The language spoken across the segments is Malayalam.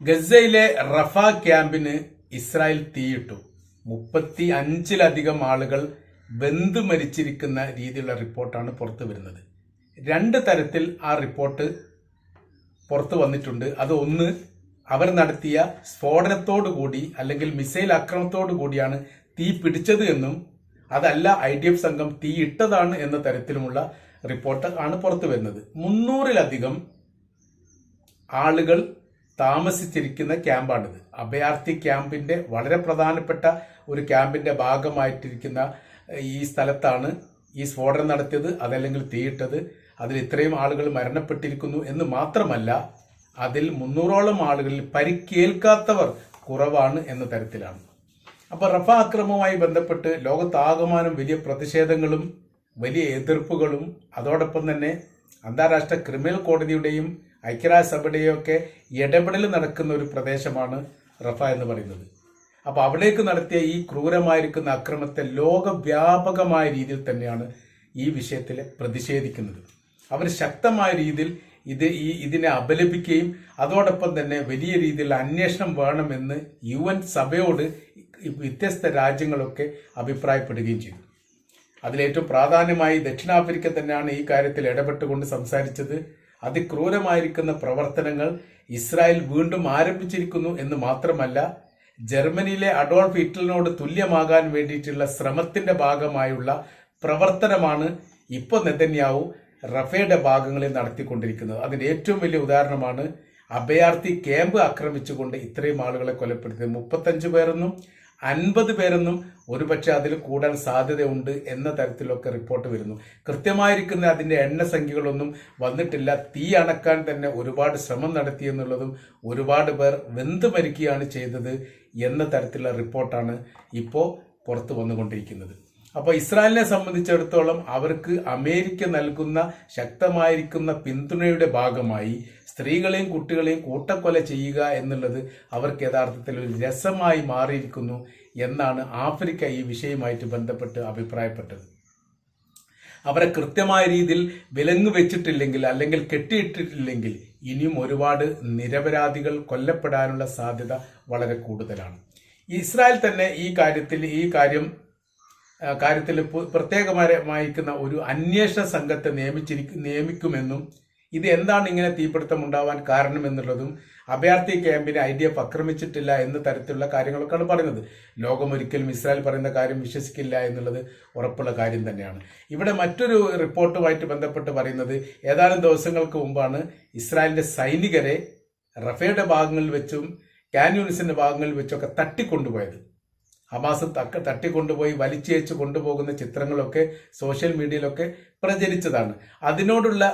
ഗസയിലെ റഫ ക്യാമ്പിന് ഇസ്രായേൽ തീയിട്ടു. മുപ്പത്തി അഞ്ചിലധികം ആളുകൾ വെന്ത് മരിച്ചിരിക്കുന്ന രീതിയിലുള്ള റിപ്പോർട്ടാണ് പുറത്തു വരുന്നത്. രണ്ട് തരത്തിൽ ആ റിപ്പോർട്ട് പുറത്തു വന്നിട്ടുണ്ട്. അത് ഒന്ന് അവർ നടത്തിയ സ്ഫോടനത്തോടു കൂടി അല്ലെങ്കിൽ മിസൈൽ ആക്രമണത്തോടു കൂടിയാണ് തീ പിടിച്ചത് എന്നും അതല്ല ഐ ഡി എഫ് സംഘം തീയിട്ടതാണ് എന്ന തരത്തിലുമുള്ള റിപ്പോർട്ട് ആണ് പുറത്തു വരുന്നത്. മുന്നൂറിലധികം ആളുകൾ താമസിച്ചിരിക്കുന്ന ക്യാമ്പാണിത്. അഭയാർത്ഥി ക്യാമ്പിന്റെ വളരെ പ്രധാനപ്പെട്ട ഒരു ക്യാമ്പിന്റെ ഭാഗമായിട്ടിരിക്കുന്ന ഈ സ്ഥലത്താണ് ഈ സ്ഫോടനം നടത്തിയത് അതല്ലെങ്കിൽ തീയിട്ടത്. അതിൽ ഇത്രയും ആളുകൾ മരണപ്പെട്ടിരിക്കുന്നു എന്ന് മാത്രമല്ല അതിൽ മുന്നൂറോളം ആളുകളിൽ പരിക്കേൽക്കാത്തവർ കുറവാണ് എന്ന തരത്തിലാണ്. അപ്പൊ റഫ അക്രമവുമായി ബന്ധപ്പെട്ട് ലോകത്താകമാനം വലിയ പ്രതിഷേധങ്ങളും വലിയ എതിർപ്പുകളും അതോടൊപ്പം തന്നെ അന്താരാഷ്ട്ര ക്രിമിനൽ കോടതിയുടെയും ഐക്യരാഷ്ട്രസഭയുടെയും ഒക്കെ ഇടപെടൽ നടക്കുന്ന ഒരു പ്രദേശമാണ് റഫ എന്ന് പറയുന്നത്. അപ്പോൾ അവിടേക്ക് നടത്തിയ ഈ ക്രൂരമായിരിക്കുന്ന അക്രമത്തെ ലോകവ്യാപകമായ രീതിയിൽ തന്നെയാണ് ഈ വിഷയത്തിൽ പ്രതിഷേധിക്കുന്നത്. അവർ ശക്തമായ രീതിയിൽ ഇത് ഈ ഇതിനെ അപലപിക്കുകയും അതോടൊപ്പം തന്നെ വലിയ രീതിയിൽ അന്വേഷണം വേണമെന്ന് യു എൻ സഭയോട് വ്യത്യസ്ത രാജ്യങ്ങളൊക്കെ അഭിപ്രായപ്പെടുകയും ചെയ്തു. അതിലേറ്റവും പ്രാധാന്യമായി ദക്ഷിണാഫ്രിക്ക തന്നെയാണ് ഈ കാര്യത്തിൽ ഇടപെട്ടുകൊണ്ട് സംസാരിച്ചത്. അതിക്രൂരമായിരിക്കുന്ന പ്രവർത്തനങ്ങൾ ഇസ്രായേൽ വീണ്ടും ആരംഭിച്ചിരിക്കുന്നു എന്ന് മാത്രമല്ല ജർമ്മനിയിലെ അഡോൾഫ് ഹിറ്റ്ലറിനോട് തുല്യമാകാൻ വേണ്ടിയിട്ടുള്ള ശ്രമത്തിന്റെ ഭാഗമായുള്ള പ്രവർത്തനമാണ് ഇപ്പോൾ നെതന്യാവു റഫേയുടെ ഭാഗങ്ങളിൽ നടത്തിക്കൊണ്ടിരിക്കുന്നത്. അതിന്റെ ഏറ്റവും വലിയ ഉദാഹരണമാണ് അഭയാർത്ഥി ക്യാമ്പ് ആക്രമിച്ചുകൊണ്ട് ഇത്രയും ആളുകളെ കൊലപ്പെടുത്തിയത്. മുപ്പത്തഞ്ച് പേരെന്നും അൻപത് പേരെന്നും ഒരുപക്ഷെ അതിൽ കൂടാൻ സാധ്യതയുണ്ട് എന്ന തരത്തിലൊക്കെ റിപ്പോർട്ട് വരുന്നു. കൃത്യമായിരിക്കുന്ന അതിന്റെ എണ്ണസംഖ്യകളൊന്നും വന്നിട്ടില്ല. തീ അണക്കാൻ തന്നെ ഒരുപാട് ശ്രമം നടത്തിയെന്നുള്ളതും ഒരുപാട് പേർ വെന്ത് മരിക്കുകയാണ് ചെയ്തത് എന്ന തരത്തിലുള്ള റിപ്പോർട്ടാണ് ഇപ്പോൾ പുറത്തു വന്നുകൊണ്ടിരിക്കുന്നത്. അപ്പോൾ ഇസ്രായേലിനെ സംബന്ധിച്ചിടത്തോളം അവർക്ക് അമേരിക്ക നൽകുന്ന ശക്തമായിരിക്കുന്ന പിന്തുണയുടെ ഭാഗമായി സ്ത്രീകളെയും കുട്ടികളെയും കൂട്ടക്കൊല ചെയ്യുക എന്നുള്ളത് അവർക്ക് യഥാർത്ഥത്തിൽ ഒരു രസമായി മാറിയിരിക്കുന്നു എന്നാണ് ആഫ്രിക്ക ഈ വിഷയമായിട്ട് ബന്ധപ്പെട്ട് അഭിപ്രായപ്പെട്ടത്. അവരെ കൃത്യമായ രീതിയിൽ വിലങ്ങ് വെച്ചിട്ടില്ലെങ്കിൽ അല്ലെങ്കിൽ കെട്ടിയിട്ടിട്ടില്ലെങ്കിൽ ഇനിയും ഒരുപാട് നിരപരാധികൾ കൊല്ലപ്പെടാനുള്ള സാധ്യത വളരെ കൂടുതലാണ്. ഇസ്രായേൽ തന്നെ ഈ കാര്യത്തിൽ ഈ കാര്യം കാര്യത്തിൽ പ്രത്യേകമായിരിക്കുന്ന ഒരു അന്വേഷണ സംഘത്തെ നിയമിച്ചിരിക്കും നിയമിക്കുമെന്നും ഇത് എന്താണ് ഇങ്ങനെ തീപിടുത്തം ഉണ്ടാവാൻ കാരണമെന്നുള്ളതും അഭയാർത്ഥി ക്യാമ്പിനെ ഐ ഡി എഫ് ആക്രമിച്ചിട്ടില്ല എന്ന തരത്തിലുള്ള കാര്യങ്ങളൊക്കെയാണ് പറയുന്നത്. ലോകം ഒരിക്കലും ഇസ്രായേൽ പറയുന്ന കാര്യം വിശ്വസിക്കില്ല എന്നുള്ളത് ഉറപ്പുള്ള കാര്യം തന്നെയാണ്. ഇവിടെ മറ്റൊരു റിപ്പോർട്ടുമായിട്ട് ബന്ധപ്പെട്ട് പറയുന്നത് ഏതാനും ദിവസങ്ങൾക്ക് മുമ്പാണ് ഇസ്രായേലിന്റെ സൈനികരെ റഫേയുടെ ഭാഗങ്ങളിൽ വെച്ചും കാന്യൂണിസിന്റെ ഭാഗങ്ങളിൽ വെച്ചൊക്കെ തട്ടിക്കൊണ്ടുപോയത്. ഹമാസ് തക്ക തട്ടിക്കൊണ്ടുപോയി വലിച്ചേച്ച് കൊണ്ടുപോകുന്ന ചിത്രങ്ങളൊക്കെ സോഷ്യൽ മീഡിയയിലൊക്കെ പ്രചരിച്ചതാണ്. അതിനോടുള്ള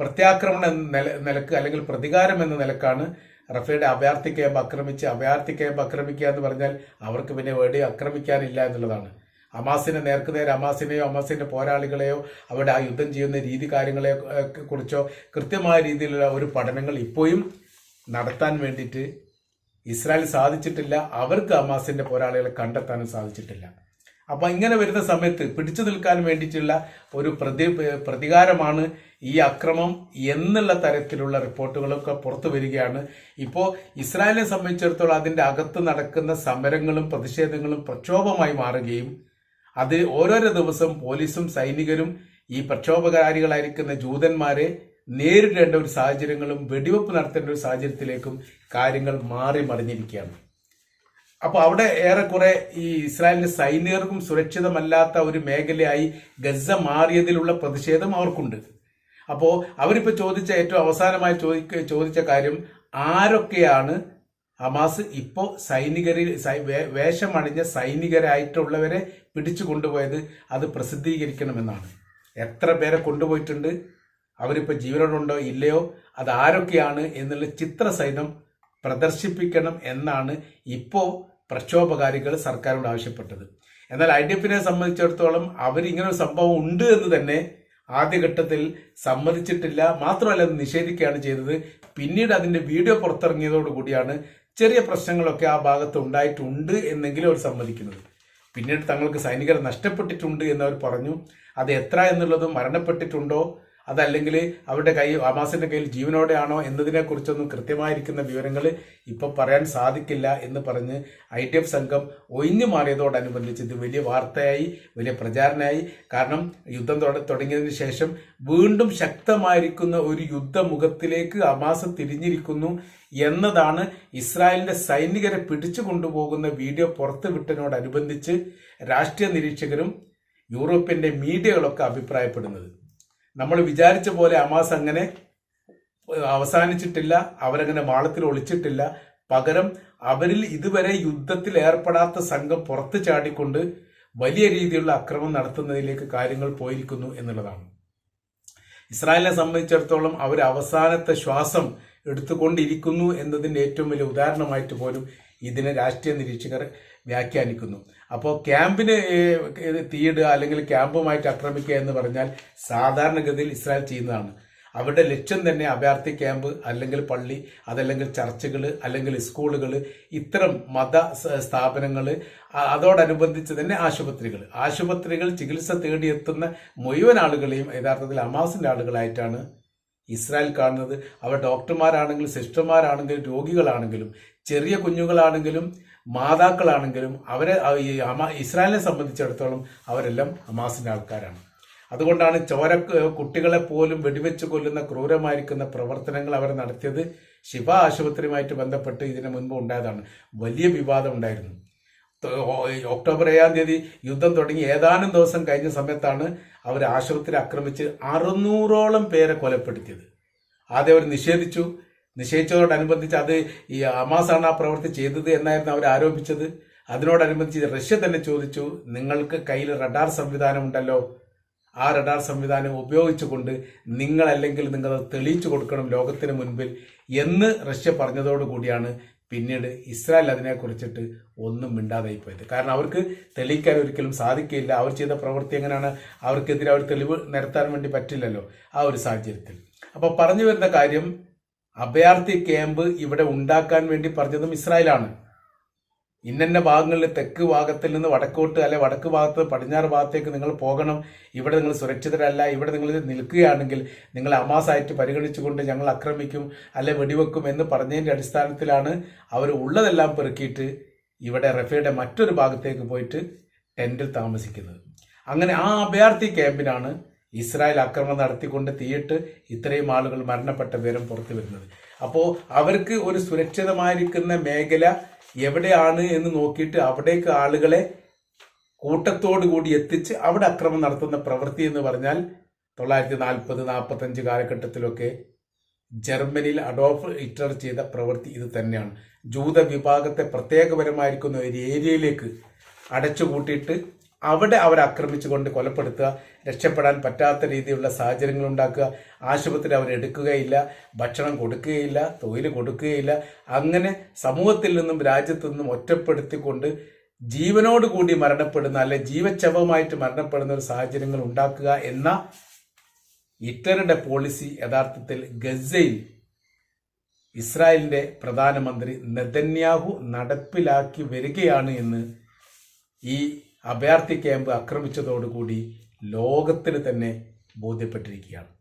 പ്രത്യാക്രമണം എന്ന നില നിലയ്ക്ക് അല്ലെങ്കിൽ പ്രതികാരം എന്ന നിലക്കാണ് റഫയുടെ അഭയാർത്ഥി ക്യാമ്പ് ആക്രമിച്ച് അഭയാർത്ഥി ക്യാമ്പ് ആക്രമിക്കുക എന്ന് പറഞ്ഞാൽ അവർക്ക് പിന്നെ വേടി ആക്രമിക്കാനില്ല എന്നുള്ളതാണ്. അമാസിനെ നേർക്കുനേരെ അമാസിനെയോ അമാസിന്റെ പോരാളികളെയോ അവിടെ ആ യുദ്ധം ചെയ്യുന്ന രീതി കാര്യങ്ങളെ കുറിച്ചോ കൃത്യമായ രീതിയിലുള്ള ഒരു പഠനങ്ങൾ ഇപ്പോഴും നടത്താൻ വേണ്ടിയിട്ട് ഇസ്രായേൽ സാധിച്ചിട്ടില്ല. അവർക്ക് ഹമാസിന്റെ പോരാളികളെ കണ്ടെത്താനും സാധിച്ചിട്ടില്ല. അപ്പൊ ഇങ്ങനെ വരുന്ന സമയത്ത് പിടിച്ചു നിൽക്കാൻ വേണ്ടിയിട്ടുള്ള ഒരു പ്രതി പ്രതികാരമാണ് ഈ അക്രമം എന്നുള്ള തരത്തിലുള്ള റിപ്പോർട്ടുകളൊക്കെ പുറത്തു വരികയാണ്. ഇപ്പോൾ ഇസ്രായേലിനെ സംബന്ധിച്ചിടത്തോളം അതിന്റെ അകത്ത് നടക്കുന്ന സമരങ്ങളും പ്രതിഷേധങ്ങളും പ്രക്ഷോഭമായി മാറുകയും അത് ഓരോരോ ദിവസം പോലീസും സൈനികരും ഈ പ്രക്ഷോഭകാരികളായിരിക്കുന്ന ജൂതന്മാരെ നേരിടേണ്ട ഒരു സാഹചര്യങ്ങളും വെടിവെപ്പ് നടത്തേണ്ട ഒരു സാഹചര്യത്തിലേക്കും കാര്യങ്ങൾ മാറി മറിഞ്ഞിരിക്കുകയാണ്. അപ്പൊ അവിടെ ഏറെക്കുറെ ഈ ഇസ്രായേലിന്റെ സൈനികർക്കും സുരക്ഷിതമല്ലാത്ത ഒരു മേഖലയായി ഗസ മാറിയതിലുള്ള പ്രതിഷേധം അവർക്കുണ്ട്. അപ്പോ അവരിപ്പോ ചോദിച്ച ഏറ്റവും അവസാനമായി ചോദിക്ക ചോദിച്ച കാര്യം ആരൊക്കെയാണ് ഹമാസ് ഇപ്പോ സൈനികരിൽ വേഷമണിഞ്ഞ സൈനികരായിട്ടുള്ളവരെ പിടിച്ചു കൊണ്ടുപോയത് അത് പ്രസിദ്ധീകരിക്കണമെന്നാണ്. എത്ര പേരെ കൊണ്ടുപോയിട്ടുണ്ട്? അവരിപ്പോ ജീവനോടുണ്ടോ ഇല്ലയോ? അത് ആരൊക്കെയാണ് എന്നുള്ള ചിത്രസഹിതം പ്രദർശിപ്പിക്കണം എന്നാണ് ഇപ്പോൾ പ്രക്ഷോഭകാരികൾ സർക്കാരോട് ആവശ്യപ്പെട്ടത്. എന്നാൽ ഐ ഡി എഫിനെ സംബന്ധിച്ചിടത്തോളം അവരിങ്ങനെ ഒരു സംഭവം ഉണ്ട് എന്ന് തന്നെ ആദ്യഘട്ടത്തിൽ സമ്മതിച്ചിട്ടില്ല. മാത്രമല്ല അത് നിഷേധിക്കുകയാണ് ചെയ്തത്. പിന്നീട് അതിന്റെ വീഡിയോ പുറത്തിറങ്ങിയതോടുകൂടിയാണ് ചെറിയ പ്രശ്നങ്ങളൊക്കെ ആ ഭാഗത്ത് ഉണ്ടായിട്ടുണ്ട് എന്നെങ്കിലും അവർ സമ്മതിക്കുന്നത്. പിന്നീട് തങ്ങൾക്ക് സൈനികർ നഷ്ടപ്പെട്ടിട്ടുണ്ട് എന്നവർ പറഞ്ഞു. അത് എത്ര എന്നുള്ളതും മരണപ്പെട്ടിട്ടുണ്ടോ? അതല്ലെങ്കിൽ അവരുടെ കൈ അമാസിന്റെ കയ്യിൽ ജീവനോടെയാണോ എന്നതിനെ കുറിച്ചൊന്നും കൃത്യമായിരിക്കുന്ന വിവരങ്ങൾ ഇപ്പൊ പറയാൻ സാധിക്കില്ല എന്ന് പറഞ്ഞ് ഐ ടി എഫ് സംഘം ഒഴിഞ്ഞു മാറിയതോടനുബന്ധിച്ച് ഇത് വലിയ വാർത്തയായി വലിയ പ്രചാരണമായി കാരണം യുദ്ധം തുട- തുടങ്ങിയതിന് ശേഷം വീണ്ടും ശക്തമായിരിക്കുന്ന ഒരു യുദ്ധമുഖത്തിലേക്ക് അമാസ് തിരിഞ്ഞിരിക്കുന്നു എന്നതാണ് ഇസ്രായേലിന്റെ സൈനികരെ പിടിച്ചു കൊണ്ടുപോകുന്ന വീഡിയോ പുറത്തുവിട്ടതിനോടനുബന്ധിച്ച് രാഷ്ട്രീയ നിരീക്ഷകരും യൂറോപ്യന്റെ മീഡിയകളൊക്കെ അഭിപ്രായപ്പെടുന്നത്. നമ്മൾ വിചാരിച്ച പോലെ അമാസ് അങ്ങനെ അവസാനിച്ചിട്ടില്ല അവരങ്ങനെ മാളത്തിൽ ഒളിച്ചിട്ടില്ല. പകരം അവരിൽ ഇതുവരെ യുദ്ധത്തിൽ ഏർപ്പെടാത്ത സംഘം പുറത്തു ചാടിക്കൊണ്ട് വലിയ രീതിയിലുള്ള അക്രമം നടത്തുന്നതിലേക്ക് കാര്യങ്ങൾ പോയിരിക്കുന്നു എന്നുള്ളതാണ്. ഇസ്രായേലിനെ സംബന്ധിച്ചിടത്തോളം അവർ അവസാനത്തെ ശ്വാസം എടുത്തുകൊണ്ടിരിക്കുന്നു എന്നതിന്റെ ഏറ്റവും വലിയ ഉദാഹരണമായിട്ട് പോലും ഇതിനെ രാഷ്ട്രീയ നിരീക്ഷകർ വ്യാഖ്യാനിക്കുന്നു. അപ്പോൾ ക്യാമ്പിന് തീയിടുക അല്ലെങ്കിൽ ക്യാമ്പുമായിട്ട് ആക്രമിക്കുക എന്ന് പറഞ്ഞാൽ സാധാരണഗതിയിൽ ഇസ്രായേൽ ചെയ്യുന്നതാണ്. അവരുടെ ലക്ഷ്യം തന്നെ അഭയാർത്ഥി ക്യാമ്പ് അല്ലെങ്കിൽ പള്ളി അതല്ലെങ്കിൽ ചർച്ചുകൾ അല്ലെങ്കിൽ സ്കൂളുകൾ ഇത്തരം മത സ്ഥാപനങ്ങൾ അതോടനുബന്ധിച്ച് തന്നെ ആശുപത്രികൾ. ആശുപത്രികൾ ചികിത്സ തേടിയെത്തുന്ന മുഴുവൻ ആളുകളെയും യഥാർത്ഥത്തിൽ അമാസിന്റെ ആളുകളായിട്ടാണ് ഇസ്രായേൽ കാണുന്നത്. അവർ ഡോക്ടർമാരാണെങ്കിലും സിസ്റ്റർമാരാണെങ്കിലും രോഗികളാണെങ്കിലും ചെറിയ കുഞ്ഞുങ്ങളാണെങ്കിലും മാതാക്കളാണെങ്കിലും അവരെ ഇസ്രായേലിനെ സംബന്ധിച്ചിടത്തോളം അവരെല്ലാം ഹമാസിന്റെ ആൾക്കാരാണ്. അതുകൊണ്ടാണ് ചോര കുട്ടികളെ പോലും വെടിവെച്ച് കൊല്ലുന്ന ക്രൂരമായിരിക്കുന്ന പ്രവർത്തനങ്ങൾ അവർ നടത്തിയത്. ശിവ ആശുപത്രിയുമായിട്ട് ബന്ധപ്പെട്ട് ഇതിനു മുൻപ് ഉണ്ടായതാണ്. വലിയ വിവാദം ഉണ്ടായിരുന്നു. ഒക്ടോബർ ഏഴാം തീയതി യുദ്ധം തുടങ്ങി. ഏതാനും ദിവസം കഴിഞ്ഞ സമയത്താണ് അവർ ആശുപത്രി ആക്രമിച്ച് അറുന്നൂറോളം പേരെ കൊലപ്പെടുത്തിയത്. ആദ്യം അവർ നിഷേധിച്ചു. നിഷേധിച്ചതോടനുബന്ധിച്ച് അത് ഈ അമാസാണ് ആ പ്രവൃത്തി ചെയ്തത് എന്നായിരുന്നു അവർ ആരോപിച്ചത്. അതിനോടനുബന്ധിച്ച് റഷ്യ തന്നെ ചോദിച്ചു നിങ്ങൾക്ക് കയ്യിൽ റഡാർ സംവിധാനം ഉണ്ടല്ലോ. ആ റഡാർ സംവിധാനം ഉപയോഗിച്ചുകൊണ്ട് നിങ്ങൾ അല്ലെങ്കിൽ നിങ്ങൾ തെളിയിച്ചു കൊടുക്കണം ലോകത്തിന് മുൻപിൽ എന്ന് റഷ്യ പറഞ്ഞതോടുകൂടിയാണ് പിന്നീട് ഇസ്രായേൽ അതിനെക്കുറിച്ചിട്ട് ഒന്നും മിണ്ടാതായി പോയത്. കാരണം അവർക്ക് തെളിയിക്കാൻ ഒരിക്കലും സാധിക്കില്ല അവർ ചെയ്ത പ്രവൃത്തി എങ്ങനെയാണ്? അവർക്കെതിരെ അവർ തെളിവ് നിരത്താൻ വേണ്ടി പറ്റില്ലല്ലോ ആ ഒരു സാഹചര്യത്തിൽ. അപ്പോൾ പറഞ്ഞു വരുന്ന കാര്യം അഭയാർത്ഥി ക്യാമ്പ് ഇവിടെ ഉണ്ടാക്കാൻ വേണ്ടി പറഞ്ഞതും ഇസ്രായേലാണ്. ഇന്നന്ന ഭാഗങ്ങളിൽ തെക്ക് ഭാഗത്തിൽ നിന്ന് വടക്കോട്ട് അല്ലെ വടക്ക് ഭാഗത്ത് പടിഞ്ഞാറ് ഭാഗത്തേക്ക് നിങ്ങൾ പോകണം. ഇവിടെ നിങ്ങൾ സുരക്ഷിതരല്ല. ഇവിടെ നിങ്ങൾ നിൽക്കുകയാണെങ്കിൽ നിങ്ങൾ അമാസായിട്ട് പരിഗണിച്ചുകൊണ്ട് ഞങ്ങൾ ആക്രമിക്കും അല്ലെ വെടിവെക്കും എന്ന് പറഞ്ഞതിന്റെ അടിസ്ഥാനത്തിലാണ് അവർ ഉള്ളതെല്ലാം പെറുക്കിയിട്ട് ഇവിടെ റഫയുടെ മറ്റൊരു ഭാഗത്തേക്ക് പോയിട്ട് ടെന്റിൽ താമസിക്കുന്നത്. അങ്ങനെ ആ അഭയാർത്ഥി ക്യാമ്പിനാണ് ഇസ്രായേൽ ആക്രമണം നടത്തിക്കൊണ്ട് തീയിട്ട് ഇത്രയും ആളുകൾ മരണപ്പെട്ട വിവരം പുറത്തു വരുന്നത് അപ്പോൾ അവർക്ക് ഒരു സുരക്ഷിതമായിരിക്കുന്ന മേഖല എവിടെയാണ് എന്ന് നോക്കിയിട്ട് അവിടേക്ക് ആളുകളെ കൂട്ടത്തോടു കൂടി എത്തിച്ച് അവിടെ അക്രമം നടത്തുന്ന പ്രവൃത്തി എന്ന് പറഞ്ഞാൽ തൊള്ളായിരത്തി നാൽപ്പത് നാൽപ്പത്തഞ്ച് കാലഘട്ടത്തിലൊക്കെ ജർമ്മനിയിൽ അഡോഫ് ഹിറ്റ്ലർ ചെയ്ത പ്രവൃത്തി ഇത് തന്നെയാണ്. ജൂത വിഭാഗത്തെ പ്രത്യേകപരമായിരിക്കുന്ന ഒരു ഏരിയയിലേക്ക് അടച്ചുപൂട്ടിയിട്ട് അവിടെ അവരെ ആക്രമിച്ചുകൊണ്ട് കൊലപ്പെടുത്തുക രക്ഷപ്പെടാൻ പറ്റാത്ത രീതിയിലുള്ള സാഹചര്യങ്ങൾ ഉണ്ടാക്കുക ആശുപത്രി അവരെടുക്കുകയില്ല ഭക്ഷണം കൊടുക്കുകയില്ല തൊഴിൽ കൊടുക്കുകയില്ല. അങ്ങനെ സമൂഹത്തിൽ നിന്നും രാജ്യത്തു നിന്നും ഒറ്റപ്പെടുത്തിക്കൊണ്ട് ജീവനോട് കൂടി മരണപ്പെടുന്ന അല്ലെ ജീവച്ചവമായിട്ട് മരണപ്പെടുന്ന ഒരു സാഹചര്യങ്ങൾ ഉണ്ടാക്കുക എന്ന ഹിറ്റ്ലറുടെ പോളിസി യഥാർത്ഥത്തിൽ ഗസയിൽ ഇസ്രായേലിന്റെ പ്രധാനമന്ത്രി നെതന്യാഹു നടപ്പിലാക്കി വരികയാണ് എന്ന് ഈ അഭയാർത്ഥി ക്യാമ്പ് ആക്രമിച്ചതോടുകൂടി ലോകത്തിന് തന്നെ ബോധ്യപ്പെട്ടിരിക്കുകയാണ്.